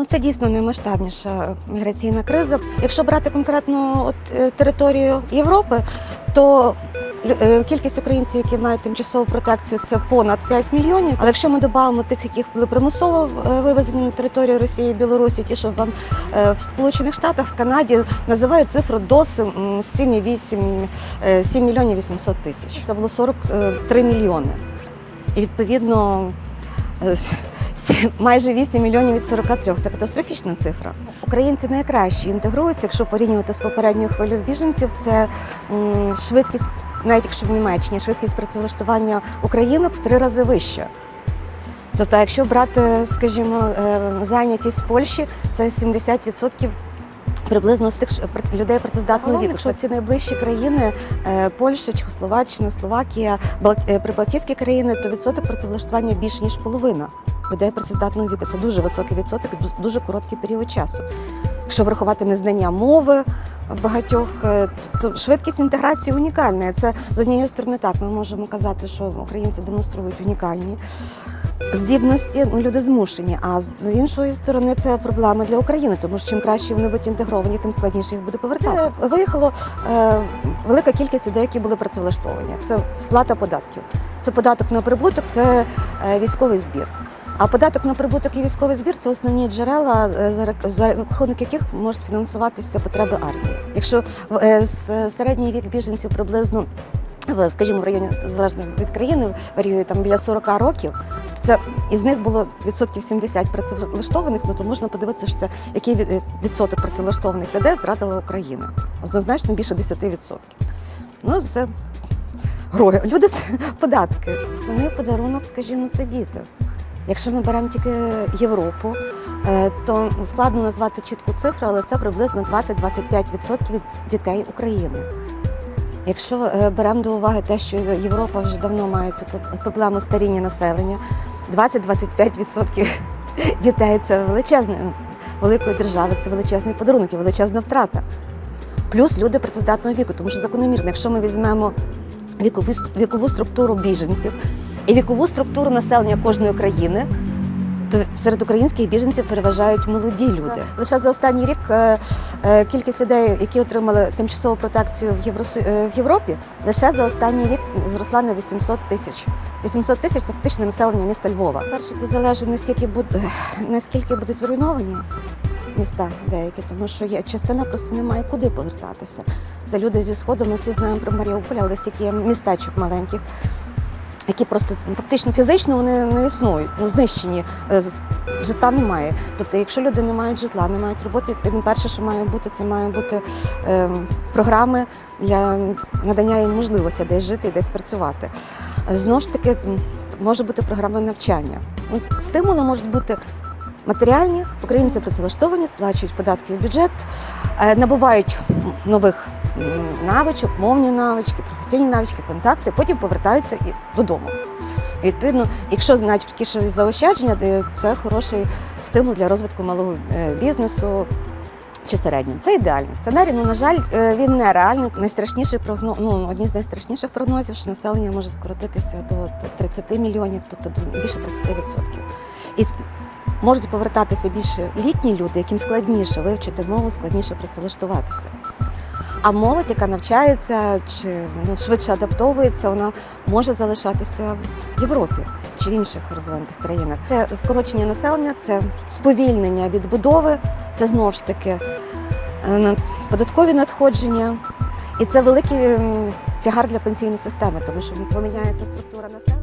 Ну це дійсно наймасштабніша міграційна криза. Якщо брати конкретно от, е, територію Європи, то е, кількість українців, які мають тимчасову протекцію, це понад 5 мільйонів. Але якщо ми додамо тих, яких були примусово е, вивезені на територію Росії і Білорусі, ті, що вам в Сполучених Штатах, в Канаді називають цифру до сем- м, 7,8 е, 7 мільйонів 800 тисяч. Це було 43 мільйони. І відповідно. Майже 8 мільйонів від 43. Це катастрофічна цифра. Українці найкраще інтегруються, якщо порівнювати з попередньою хвилею біженців. Це швидкість, навіть якщо в Німеччині, швидкість працевлаштування українок в три рази вища. Тобто, якщо брати, скажімо, е, зайнятість в Польщі, це 70% приблизно з тих людей працездатного віку. Якщо ці найближчі країни е, Польща, Чехословаччина, Словакія, е, прибалтійські країни, то відсоток працевлаштування більше ніж половина людей працездатного віку. Це дуже високий відсоток дуже короткий період часу. Якщо врахувати незнання мови багатьох, е, то швидкість інтеграції унікальна. Це з однієї сторони так, ми можемо казати, що українці демонструють унікальні здібності, ну, люди змушені. А з іншої сторони це проблема для України, тому що чим краще вони будуть інтегровані, тим складніше їх буде повертати. Виїхало е, велика кількість людей, які були працевлаштовані. Це сплата податків. Це податок на прибуток, це е, військовий збір. А податок на прибуток і військовий збір це основні джерела, е, за рахунок яких можуть фінансуватися потреби армії. Якщо е, середній вік біженців приблизно в, скажімо, в районі залежно від країни варіює там біля 40 років, то це із них було відсотків 70 працевлаштованих, ну то можна подивитися, що це який е, відсоток працевлаштованих людей втратила Україна. Однозначно більше 10%. Ну, це гроші. Люди це податки. Основний подарунок, скажімо, це діти. Якщо ми беремо тільки Європу, е, то складно назвати чітку цифру, але це приблизно 20-25% від дітей України. Якщо е, беремо до уваги те, що Європа вже давно має цю проблему старіння населення, 20-25% дітей це величезне великої держави, це величезний подарунок і величезна втрата. Плюс люди працездатного віку, тому що закономірно, якщо ми візьмемо вікову, вікову структуру біженців і вікову структуру населення кожної країни, то серед українських біженців переважають молоді люди. Лише за останній рік е, е, кількість людей, які отримали тимчасову протекцію в, Євросу- е, в Європі, лише за останній рік зросла на 800 тисяч. 800 тисяч це фактично населення міста Львова. Перше, це залежить наскільки буде наскільки будуть зруйновані міста деякі, тому що є частина просто немає куди повертатися. Це люди зі сходу. Ми всі знаємо про Маріуполь, але стільки є містечок маленьких, які просто фактично фізично вони не існують, ну знищені. е, Житла немає. Тобто, якщо люди не мають житла, не мають роботи, перше, що має бути, це має бути е, програми для надання їм можливості десь жити і десь працювати. Е, Знову ж таки, може бути програма навчання. Стимули можуть бути матеріальні, українці працевлаштовані, сплачують податки в бюджет, е, набувають нових навичок, мовні навички, професійні навички, контакти, потім повертаються і додому. І відповідно, якщо навіть заощадження, то це хороший стимул для розвитку малого е, бізнесу. Чи середнього. Це ідеальний сценарій. Ну, на жаль, е, він не реальний. Найстрашніший прогноз, ну, одні з найстрашніших прогнозів, що населення може скоротитися до 30 мільйонів, тобто більше 30%. І можуть повертатися більше літні люди, яким складніше вивчити мову, складніше працевлаштуватися. А молодь, яка навчається чи швидше адаптовується, вона може залишатися в Європі чи в інших розвинутих країнах. Це скорочення населення, це сповільнення відбудови, це знову ж таки е, податкові надходження. І це великий тягар для пенсійної системи, тому що поміняється структура населення.